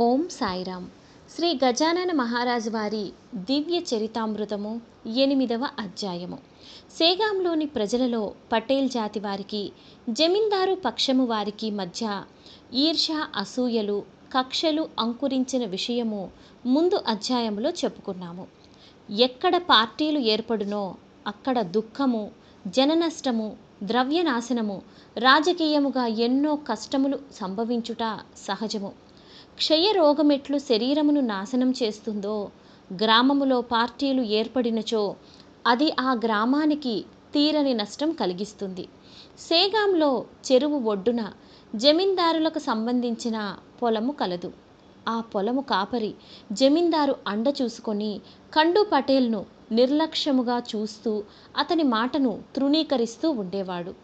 ఓం సాయిరామ్. శ్రీ గజానన మహారాజు వారి దివ్య చరితామృతము ఎనిమిదవ అధ్యాయము. సేగాంలోని ప్రజలలో పటేల్ జాతి వారికి జమీందారు పక్షము వారికి మధ్య ఈర్ష అసూయలు కక్షలు అంకురించిన విషయము ముందు అధ్యాయంలో చెప్పుకున్నాము. ఎక్కడ పార్టీలు ఏర్పడునో అక్కడ దుఃఖము జననష్టము ద్రవ్యనాశనము రాజకీయముగా ఎన్నో కష్టములు సంభవించుట సహజము. క్షయరోగమెట్లు శరీరమును నాశనం చేస్తుందో గ్రామములో పార్టీలు ఏర్పడినచో అది ఆ గ్రామానికి తీరని నష్టం కలిగిస్తుంది. సేగాంలో చెరువు ఒడ్డున జమీందారులకు సంబంధించిన పొలము కలదు. ఆ పొలము కాపరి జమీందారు అండ చూసుకొని ఖండు పటేల్ను నిర్లక్ష్యముగా చూస్తూ అతని మాటను తృణీకరిస్తూ ఉండేవాడు.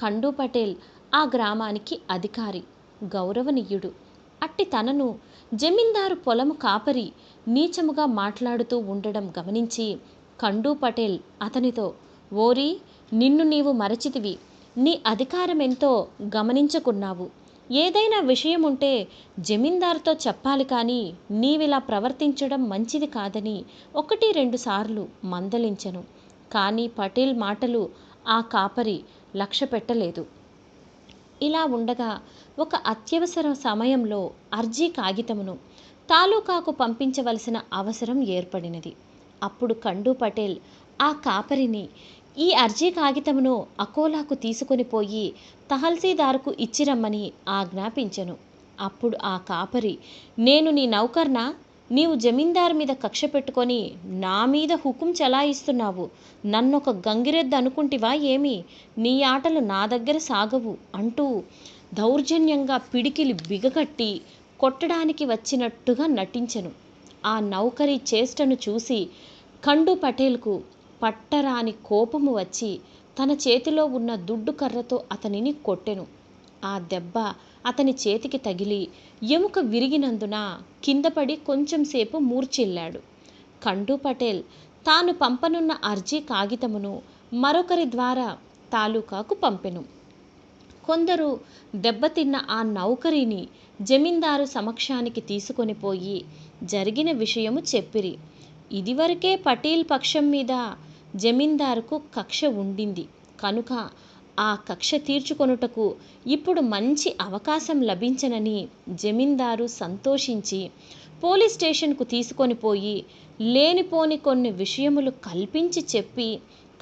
ఖండు పటేల్ ఆ గ్రామానికి అధికారి గౌరవనీయుడు. అట్టి తనను జమీందారు పొలము కాపరి నీచముగా మాట్లాడుతూ ఉండడం గమనించి ఖండు పటేల్ అతనితో ఓరి నిన్ను నీవు మరచితివి. నీ అధికారమెంతో గమనించకున్నావు. ఏదైనా విషయం ఉంటే జమీందారుతో చెప్పాలి కానీ నీవిలా ప్రవర్తించడం మంచిది కాదని ఒకటి రెండు సార్లు మందలించను. కానీ పటేల్ మాటలు ఆ కాపరి లక్ష్య పెట్టలేదు ఇలా ఉండగా ఒక అత్యవసర సమయంలో అర్జీ కాగితమును తాలూకాకు పంపించవలసిన అవసరం ఏర్పడినది. అప్పుడు కండు పటేల్ ఆ కాపరిని ఈ అర్జీ కాగితమును అకోలాకు తీసుకొని పోయి తహల్సీదారుకు ఇచ్చిరమ్మని ఆజ్ఞాపించెను. అప్పుడు ఆ కాపరి నేను నీ నౌకర్నా? నీవు జమీందారు మీద కక్ష పెట్టుకొని నా మీద హుకుం చలాయిస్తున్నావు. నన్నొక గంగిరెద్దు అనుకుంటివా ఏమి? నీ ఆటలు నా దగ్గర సాగవు అంటూ దౌర్జన్యంగా పిడికిలి బిగకట్టి కొట్టడానికి వచ్చినట్టుగా నటించెను. ఆ నౌకరి చేష్టను చూసి ఖండు పటేల్కు పట్టరాని కోపము వచ్చి తన చేతిలో ఉన్న దుడ్డు కర్రతో అతనిని కొట్టెను. ఆ దెబ్బ అతని చేతికి తగిలి ఎముక విరిగినందున కిందపడి కొంచెంసేపు మూర్చిల్లాడు ఖండు పటేల్ తాను పంపనున్న అర్జీ కాగితమును మరొకరి ద్వారా తాలూకాకు పంపెను. కొందరు దెబ్బతిన్న ఆ నౌకరిని జమీందారు సమక్షానికి తీసుకొని పోయి జరిగిన విషయము చెప్పిరి. ఇదివరకే పటేల్ పక్షం మీద జమీందారుకు కక్ష ఉండింది. కనుక ఆ కక్ష తీర్చుకొనుటకు ఇప్పుడు మంచి అవకాశం లభించనని జమీందారు సంతోషించి పోలీస్ స్టేషన్కు తీసుకొని పోయి లేనిపోని కొన్ని విషయములు కల్పించి చెప్పి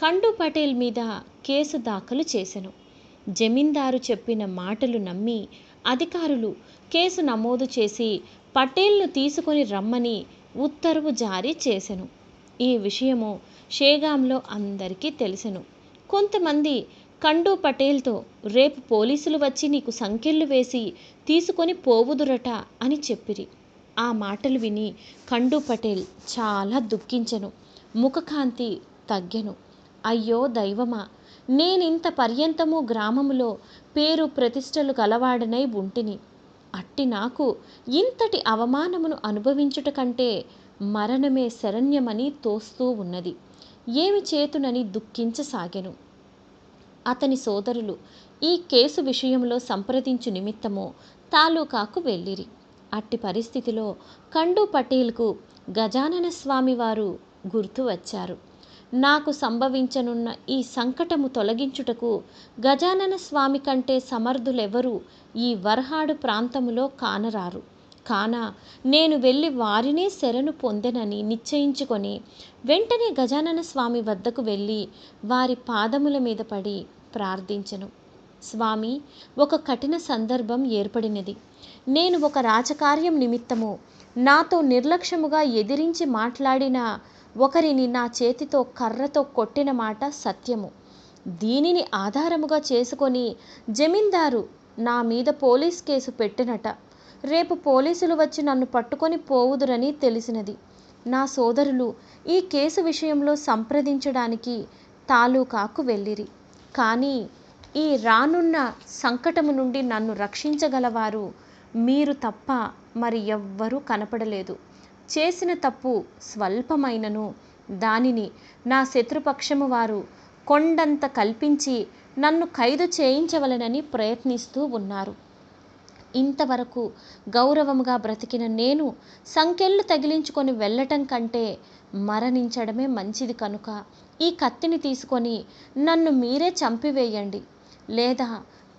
ఖండు పటేల్ మీద కేసు దాఖలు చేసెను. జమీందారు చెప్పిన మాటలు నమ్మి అధికారులు కేసు నమోదు చేసి పటేల్ను తీసుకొని రమ్మని ఉత్తర్వు జారీ చేసెను. ఈ విషయము షేగాంలో అందరికీ తెలిసెను. కొంతమంది కండు పటేల్తో రేపు పోలీసులు వచ్చి నీకు సంకెళ్ళు వేసి తీసుకొని పోవుదురట అని చెప్పిరి. ఆ మాటలు విని కండు పటేల్ చాలా దుఃఖించెను. ముఖకాంతి తగ్గెను. అయ్యో దైవమా నేనింత పర్యంతము గ్రామములో పేరు ప్రతిష్టలు గలవాడనై ఉంటిని. అట్టి నాకు ఇంతటి అవమానమును అనుభవించుట కంటే మరణమే శరణ్యమని తోస్తూ ఉన్నది. ఏమి చేతునని దుఃఖించసాగెను. అతని సోదరులు ఈ కేసు విషయంలో సంప్రదించు నిమిత్తము తాలూకాకు వెళ్ళిరి. అట్టి పరిస్థితిలో ఖండు పటేల్కు గజానన స్వామి వారు గుర్తు వచ్చారు నాకు సంభవించనున్న ఈ సంకటము తొలగించుటకు గజానన స్వామి కంటే సమర్థులెవరూ ఈ వర్హాడు ప్రాంతములో కానరారు. కాన నేను వెళ్ళి వారినే శరణు పొందెనని నిశ్చయించుకొని వెంటనే గజానన స్వామి వద్దకు వెళ్ళి వారి పాదముల మీద పడి ప్రార్థించెను. స్వామి ఒక కఠిన సందర్భం ఏర్పడినది. నేను ఒక రాజకార్యం నిమిత్తము నాతో నిర్లక్ష్యముగా ఎదిరించి మాట్లాడిన ఒకరిని నా చేతితో కర్రతో కొట్టిన మాట సత్యము. దీనిని ఆధారముగా చేసుకొని జమీందారు నా మీద పోలీస్ కేసు పెట్టినట. రేపు పోలీసులు వచ్చి నన్ను పట్టుకొని పోవుదురని తెలిసినది. నా సోదరులు ఈ కేసు విషయంలో సంప్రదించడానికి తాలూకాకు వెళ్ళిరి. కానీ ఈ రానున్న సంకటము నుండి నన్ను రక్షించగలవారు మీరు తప్ప మరి ఎవ్వరూ కనపడలేదు. చేసిన తప్పు స్వల్పమైనను. దానిని నా శత్రుపక్షము వారు కొండంత కల్పించి నన్ను ఖైదు చేయించవలనని ప్రయత్నిస్తూ ఉన్నారు. ఇంతవరకు గౌరవముగా బ్రతికిన నేను సంకెళ్ళు తగిలించుకొని వెళ్ళటం కంటే మరణించడమే మంచిది కనుక ఈ కత్తిని తీసుకొని నన్ను మీరే చంపివేయండి. లేదా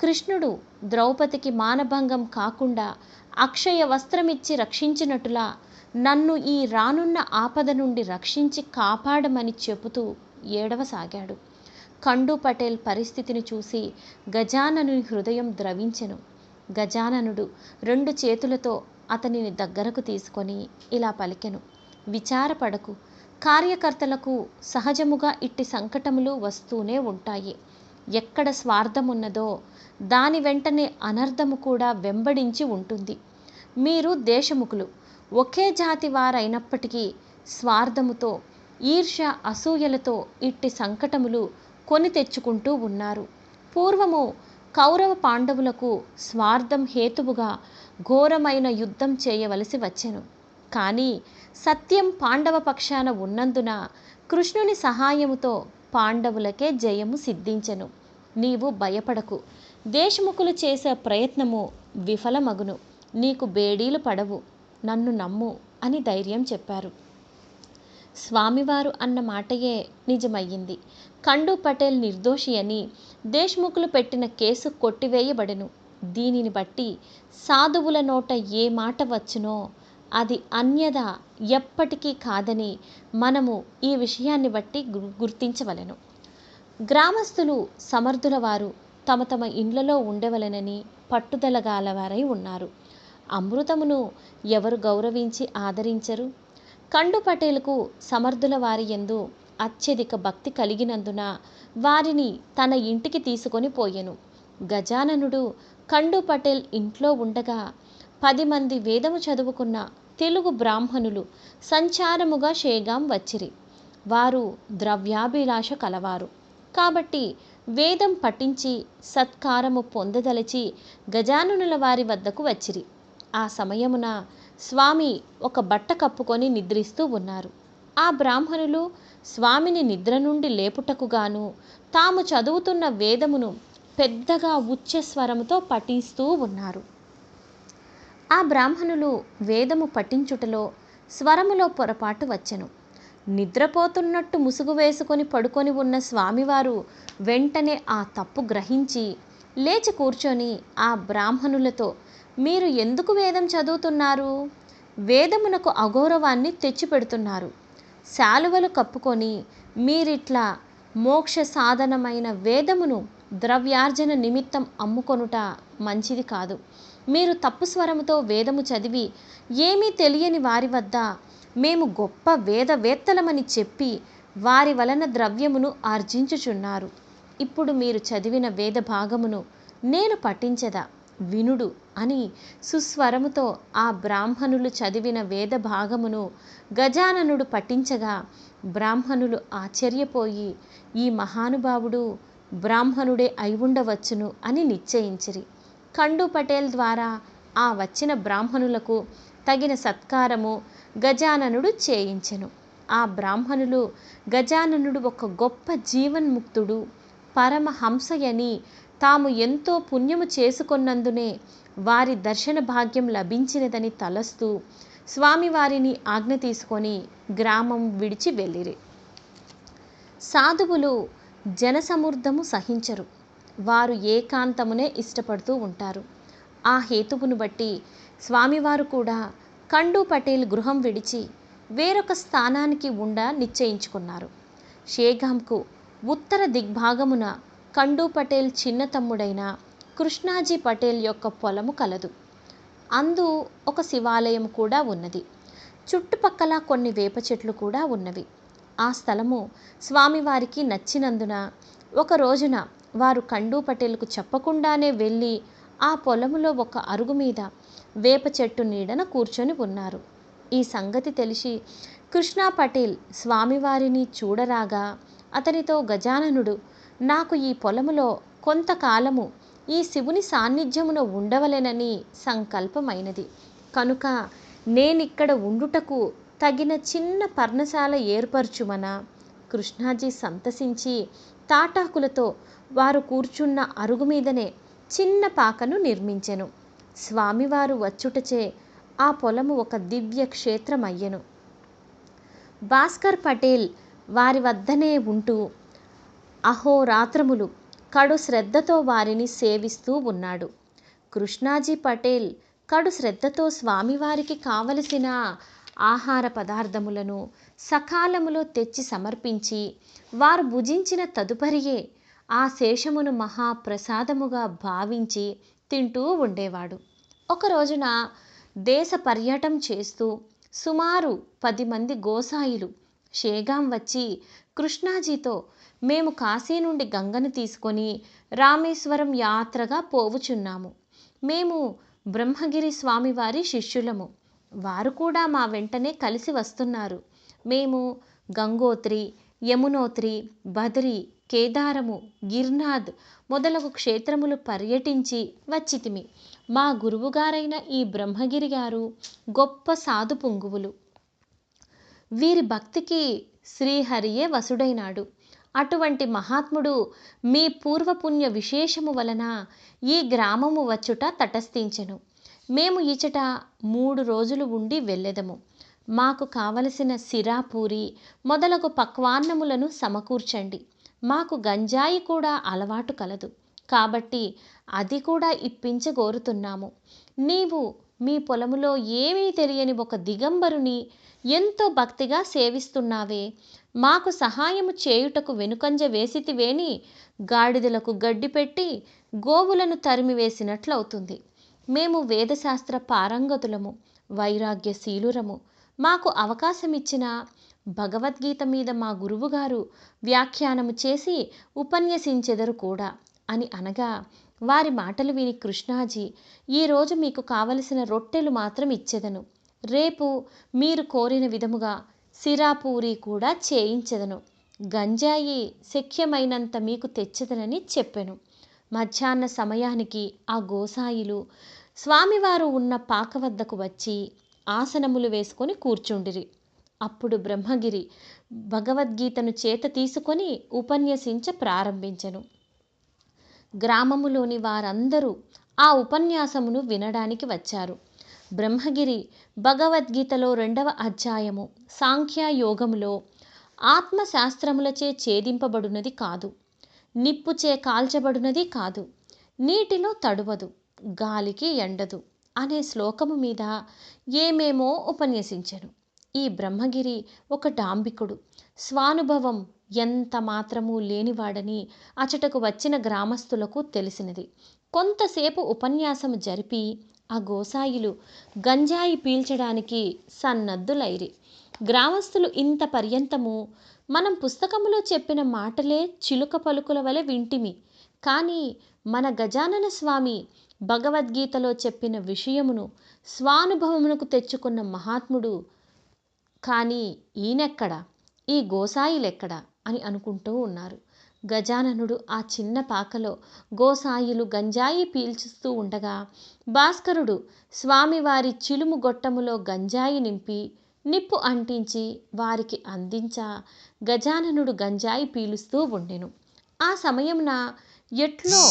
కృష్ణుడు ద్రౌపదికి మానభంగం కాకుండా అక్షయ వస్త్రమిచ్చి రక్షించినట్టులా నన్ను ఈ రానున్న ఆపద నుండి రక్షించి కాపాడమని చెబుతూ ఏడవసాగాడు. ఖండు పటేల్ పరిస్థితిని చూసి గజాననుని హృదయం ద్రవించెను. గజాననుడు రెండు చేతులతో అతనిని దగ్గరకు తీసుకొని ఇలా పలికెను. విచారపడకు. కార్యకర్తలకు సహజముగా ఇట్టి సంకటములు వస్తూనే ఉంటాయి. ఎక్కడ స్వార్థమున్నదో దాని వెంటనే అనర్థము కూడా వెంబడించి ఉంటుంది. మీరు దేశముఖులు. ఒకే జాతి వారైనప్పటికీ స్వార్థముతో ఈర్ష్య అసూయలతో ఇట్టి సంకటములు కొని తెచ్చుకుంటూ ఉన్నారు. పూర్వము కౌరవ పాండవులకు స్వార్థం హేతువుగా ఘోరమైన యుద్ధం చేయవలసి వచ్చెను. కానీ సత్యం పాండవ పక్షాన ఉన్నందున కృష్ణుని సహాయముతో పాండవులకే జయము సిద్ధించెను. నీవు భయపడకు. దేశముఖులు చేసే ప్రయత్నము విఫలమగును. నీకు బేడీలు పడవు. నన్ను నమ్ము అని ధైర్యం చెప్పారు. స్వామివారు అన్న మాటయే నిజమయ్యింది. ఖండు పటేల్ నిర్దోషి అని దేశ్ముఖులు పెట్టిన కేసు కొట్టివేయబడెను. దీనిని బట్టి సాధువుల నోట ఏ మాట వచ్చునో అది అన్యద ఎప్పటికీ కాదని మనము ఈ విషయాన్ని బట్టి గు- గుర్తించవలెను. గ్రామస్తులు సమర్థుల వారు తమ తమ ఇండ్లలో ఉండవలెనని పట్టుదల గాలవారై ఉన్నారు. అమృతమును ఎవరు గౌరవించి ఆదరించరు? కండు పటేల్కు సమర్థుల వారి యందు అత్యధిక భక్తి కలిగినందున వారిని తన ఇంటికి తీసుకొని పోయెను. గజాననుడు కండు పటేల్ ఇంట్లో ఉండగా పది మంది వేదము చదువుకున్న తెలుగు బ్రాహ్మణులు సంచారముగా షేగాం వచ్చిరి. వారు ద్రవ్యాభిలాష కలవారు. కాబట్టి వేదం పఠించి సత్కారము పొందదలచి గజానునుల వారి వద్దకు వచ్చిరి. ఆ సమయమున స్వామి ఒక బట్ట కప్పుకొని నిద్రిస్తూ ఉన్నారు. ఆ బ్రాహ్మణులు స్వామిని నిద్ర నుండి లేపుటకుగాను తాము చదువుతున్న వేదమును పెద్దగా ఉచ్చస్వరముతో పఠిస్తూ ఉన్నారు. ఆ బ్రాహ్మణులు వేదము పఠించుటలో స్వరములో పొరపాటు వచ్చెను. నిద్రపోతున్నట్టు ముసుగు వేసుకొని పడుకొని ఉన్న స్వామివారు వెంటనే ఆ తప్పు గ్రహించి లేచి కూర్చొని ఆ బ్రాహ్మణులతో మీరు ఎందుకు వేదం చదువుతున్నారు? వేదమునకు అగౌరవాన్ని తెచ్చిపెడుతున్నారు. శాలువలు కప్పుకొని మీరిట్లా మోక్ష సాధనమైన వేదమును ద్రవ్యార్జన నిమిత్తం అమ్ముకొనుట మంచిది కాదు. మీరు తప్పు స్వరముతో వేదము చదివి ఏమీ తెలియని వారి వద్ద మేము గొప్ప వేదవేత్తలమని చెప్పి వారి వలన ద్రవ్యమును ఆర్జించుచున్నారు. ఇప్పుడు మీరు చదివిన వేద భాగమును నేను పఠించదా? వినుడు అని సుస్వరముతో ఆ బ్రాహ్మణులు చదివిన వేద భాగమును గజాననుడు పఠించగా బ్రాహ్మణులు ఆశ్చర్యపోయి ఈ మహానుభావుడు బ్రాహ్మణుడే అయి ఉండవచ్చును అని నిశ్చయించిరి. ఖండు పటేల్ ద్వారా ఆ వచ్చిన బ్రాహ్మణులకు తగిన సత్కారము గజాననుడు చేయించెను. ఆ బ్రాహ్మణులు గజాననుడు ఒక గొప్ప జీవన్ముక్తుడు పరమహంసయని తాము ఎంతో పుణ్యము చేసుకొన్నందునే వారి దర్శన భాగ్యం లభించినదని తలస్తూ స్వామివారిని ఆజ్ఞ తీసుకొని గ్రామం విడిచి వెళ్ళిరి. సాధువులు జనసమృద్ధము సహించరు. వారు ఏకాంతమునే ఇష్టపడుతూ ఉంటారు. ఆ హేతువును బట్టి స్వామివారు కూడా కండు పటేల్ గృహం విడిచి వేరొక స్థానానికి ఉండ నిశ్చయించుకున్నారు. షేగాంకు ఉత్తర దిగ్భాగమున కండు పటేల్ చిన్న తమ్ముడైన కృష్ణాజీ పటేల్ యొక్క పొలము కలదు. అందు ఒక శివాలయం కూడా ఉన్నది. చుట్టుపక్కల కొన్ని వేప చెట్లు కూడా ఉన్నవి. ఆ స్థలము స్వామివారికి నచ్చినందున ఒక రోజున వారు కండు పటేల్కు చెప్పకుండానే వెళ్ళి ఆ పొలములో ఒక అరుగు మీద వేప చెట్టు నీడన కూర్చొని ఉన్నారు. ఈ సంగతి తెలిసి కృష్ణా పటేల్ స్వామివారిని చూడరాగా అతనితో గజాననుడు నాకు ఈ పొలములో కొంతకాలము ఈ శివుని సాన్నిధ్యమున ఉండవలెనని సంకల్పమైనది. కనుక నేనిక్కడ ఉండుటకు తగిన చిన్న పర్ణశాల ఏర్పరచుమన? కృష్ణాజీ సంతసించి తాటాకులతో వారు కూర్చున్న అరుగు మీదనే చిన్న పాకను నిర్మించెను. స్వామివారు వచ్చుటచే ఆ పొలము ఒక దివ్య క్షేత్రమయ్యెను. భాస్కర్ పటేల్ వారి వద్దనే ఉంటూ అహోరాత్రములు కడు శ్రద్ధతో వారిని సేవిస్తూ ఉన్నాడు. కృష్ణాజీ పటేల్ కడు శ్రద్ధతో స్వామివారికి కావలసిన ఆహార పదార్థములను సకాలములో తెచ్చి సమర్పించి వారు భుజించిన తదుపరియే ఆ శేషమును మహాప్రసాదముగా భావించి తింటూ ఉండేవాడు. ఒక రోజున దేశ పర్యటన చేస్తూ సుమారు పది మంది గోసాయిలు షేగాం వచ్చి కృష్ణాజీతో మేము కాశీ నుండి గంగను తీసుకొని రామేశ్వరం యాత్రగా పోవుచున్నాము. మేము బ్రహ్మగిరి స్వామివారి శిష్యులము. వారు కూడా మా వెంటనే కలిసి వస్తున్నారు. మేము గంగోత్రి యమునోత్రి బదరి కేదారము గిర్నాథ్ మొదలగు క్షేత్రములు పర్యటించి వచ్చితిమి. మా గురువుగారైన ఈ బ్రహ్మగిరి గారు గొప్ప సాధు పుంగువులు వీరి భక్తికి శ్రీహరియే వసుడైనాడు. అటువంటి మహాత్ముడు మీ పూర్వపుణ్య విశేషము వలన ఈ గ్రామము వచ్చుట తటస్థించెను. మేము ఇచట మూడు రోజులు ఉండి వెళ్ళెదము. మాకు కావలసిన సిరాపూరి మొదలగు పక్వాన్నములను సమకూర్చండి. మాకు గంజాయి కూడా అలవాటు కలదు. కాబట్టి అది కూడా ఇప్పించగోరుతున్నాము. నీవు మీ పొలములో ఏమీ తెలియని ఒక దిగంబరుని ఎంతో భక్తిగా సేవిస్తున్నావే. మాకు సహాయము చేయుటకు వెనుకంజ వేసితివేని గాడిదలకు గడ్డి పెట్టి గోవులను తరిమివేసినట్లవుతుంది. మేము వేదశాస్త్ర పారంగతులము వైరాగ్యశీలురము. మాకు అవకాశం ఇచ్చిన భగవద్గీత మీద మా గురువుగారు వ్యాఖ్యానము చేసి ఉపన్యసించెదరు కూడా అని అనగా వారి మాటలు విని కృష్ణాజీ ఈరోజు మీకు కావలసిన రొట్టెలు మాత్రం ఇచ్చెదను. రేపు మీరు కోరిన విధముగా సిరాపూరి కూడా చేయించెదను. గంజాయి శక్యమైనంత మీకు తెచ్చెదనని చెప్పెను. మధ్యాహ్న సమయానికి ఆ గోసాయిలు స్వామివారు ఉన్న పాక వద్దకు వచ్చి ఆసనములు వేసుకొని కూర్చుండిరి. అప్పుడు బ్రహ్మగిరి భగవద్గీతను చేత తీసుకొని ఉపన్యసించ ప్రారంభించెను. గ్రామములోని వారందరూ ఆ ఉపన్యాసమును వినడానికి వచ్చారు. బ్రహ్మగిరి భగవద్గీతలో రెండవ అధ్యాయము సాంఖ్యయోగములో ఆత్మశాస్త్రములచే ఛేదింపబడునది కాదు నిప్పుచే కాల్చబడునది కాదు నీటిలో తడువదు గాలికి ఎండదు అనే శ్లోకము మీద ఏమేమో ఉపన్యసించను. ఈ బ్రహ్మగిరి ఒక డాంబికుడు. స్వానుభవం ఎంత మాత్రము లేనివాడని అచటకు వచ్చిన గ్రామస్తులకు తెలిసినది. కొంతసేపు ఉపన్యాసము జరిపి ఆ గోసాయిలు గంజాయి పీల్చడానికి సన్నద్ధులైరి. గ్రామస్తులు ఇంత పర్యంతము మనం పుస్తకములో చెప్పిన మాటలే చిలుక పలుకుల వలె వింటిమి. కానీ మన గజానన స్వామి భగవద్గీతలో చెప్పిన విషయమును స్వానుభవమునకు తెచ్చుకున్న మహాత్ముడు కానీ ఈయనెక్కడ? ఈ గోసాయిలెక్కడ? అని అనుకుంటూ ఉన్నారు. గజాననుడు ఆ చిన్న పాకలో గోసాయిలు గంజాయి పీల్చుస్తూ ఉండగా భాస్కరుడు స్వామివారి చిలుము గొట్టములో గంజాయి నింపి నిప్పు అంటించి వారికి అందించా గజాననుడు గంజాయి పీలుస్తూ ఉండెను. ఆ సమయమున ఎట్లో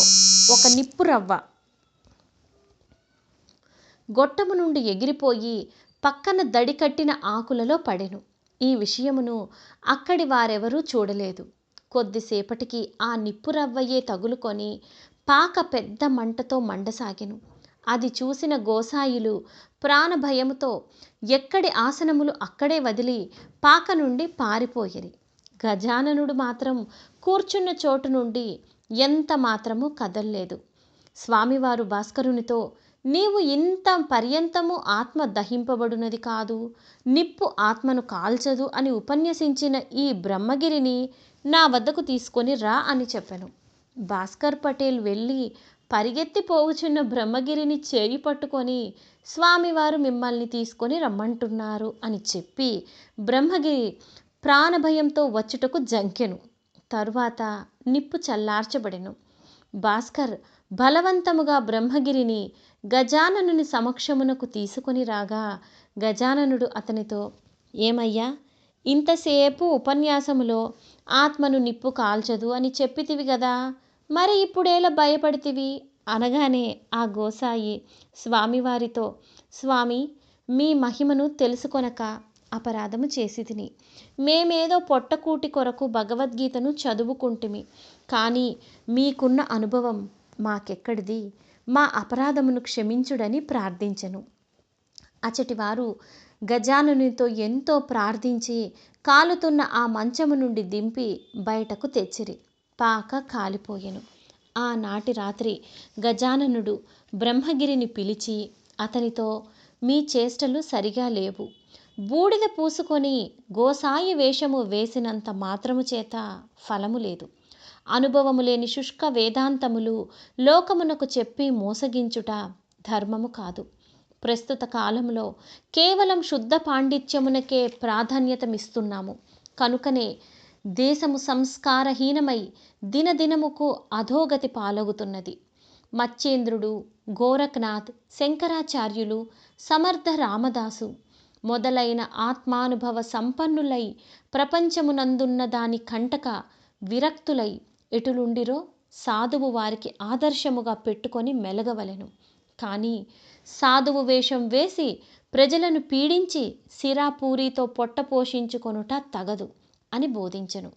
ఒక నిప్పు రవ్వ గొట్టము నుండి ఎగిరిపోయి పక్కన దడి కట్టిన ఆకులలో పడెను. ఈ విషయమును అక్కడి వారెవరూ చూడలేదు. కొద్దిసేపటికి ఆ నిప్పు రవ్వయే తగులుకొని పాక పెద్ద మంటతో మండసాగెను. అది చూసిన గోసాయిలు ప్రాణభయముతో ఎక్కడి ఆసనములు అక్కడే వదిలి పాక నుండి పారిపోయిరి. గజాననుడు మాత్రం కూర్చున్న చోటు నుండి ఎంత మాత్రము కదల్లేదు. స్వామివారు భాస్కరునితో నీవు ఇంత పర్యంతము ఆత్మ దహింపబడునది కాదు. నిప్పు ఆత్మను కాల్చదు అని ఉపన్యసించిన ఈ బ్రహ్మగిరిని నా వద్దకు తీసుకొని రా అని చెప్పాను. భాస్కర్ పటేల్ వెళ్ళి పరిగెత్తి పోవుచున్న బ్రహ్మగిరిని చేయి పట్టుకొని స్వామివారు మిమ్మల్ని తీసుకొని రమ్మంటున్నారు అని చెప్పి బ్రహ్మగిరి ప్రాణభయంతో వచ్చుటకు జంకెను. తరువాత నిప్పు చల్లార్చబడెను. భాస్కర్ బలవంతముగా బ్రహ్మగిరిని గజాననుని సమక్షమునకు తీసుకొని రాగా గజాననుడు అతనితో ఏమయ్యా ఇంతసేపు ఉపన్యాసములో ఆత్మను నిప్పు కాల్చదు అని చెప్పితివి గదా మరి ఇప్పుడేలా భయపడితివి? అనగానే ఆ గోసాయి స్వామివారితో స్వామి మీ మహిమను తెలుసుకొనక అపరాధము చేసి తిని మేమేదో పొట్టకూటి కొరకు భగవద్గీతను చదువుకుంటుమి కానీ మీకున్న అనుభవం మాకెక్కడిది? మా అపరాధమును క్షమించుడని ప్రార్థించెను. అచటివారు గజానునితో ఎంతో ప్రార్థించి కాలుతున్న ఆ మంచము నుండి దింపి బయటకు తెచ్చిరి. పాక కాలిపోయెను. ఆనాటి రాత్రి గజాననుడు బ్రహ్మగిరిని పిలిచి అతనితో మీ చేష్టలు సరిగా లేవు. బూడిద పూసుకొని గోసాయి వేషము వేసినంత మాత్రము చేత ఫలము లేదు. అనుభవము లేని శుష్క వేదాంతములు లోకమునకు చెప్పి మోసగించుట ధర్మము కాదు. ప్రస్తుత కాలంలో కేవలం శుద్ధ పాండిత్యమునకే ప్రాధాన్యతమిస్తున్నాము. కనుకనే దేశము సంస్కారహీనమై దినదినముకు అధోగతి పాలగుతున్నది మచ్చేంద్రుడు గోరఖ్నాథ్ శంకరాచార్యులు సమర్థ రామదాసు మొదలైన ఆత్మానుభవ సంపన్నులై ప్రపంచమునందున్న దాని కంటక విరక్తులై ఎటులుండిరో సాధువు వారికి ఆదర్శముగా పెట్టుకొని మెలగవలెను. కానీ సాధువు వేషం వేసి ప్రజలను పీడించి సిరాపూరితో పొట్ట పోషించుకొనుట తగదు అని బోధించెను.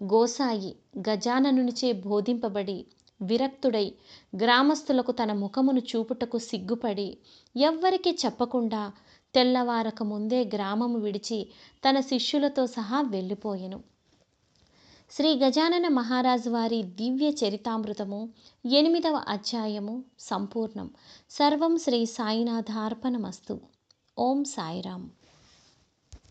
గోసాయి గజాననునిచే బోధింపబడి విరక్తుడై గ్రామస్తులకు తన ముఖమును చూపుటకు సిగ్గుపడి ఎవ్వరికి చెప్పకుండా తెల్లవారక ముందే గ్రామము విడిచి తన శిష్యులతో సహా వెళ్ళిపోయెను. శ్రీ గజానన మహారాజు వారి దివ్య చరితామృతము ఎనిమిదవ అధ్యాయము సంపూర్ణం. సర్వం శ్రీ సాయినాథార్పణమస్తు. ఓం సాయిరామ్.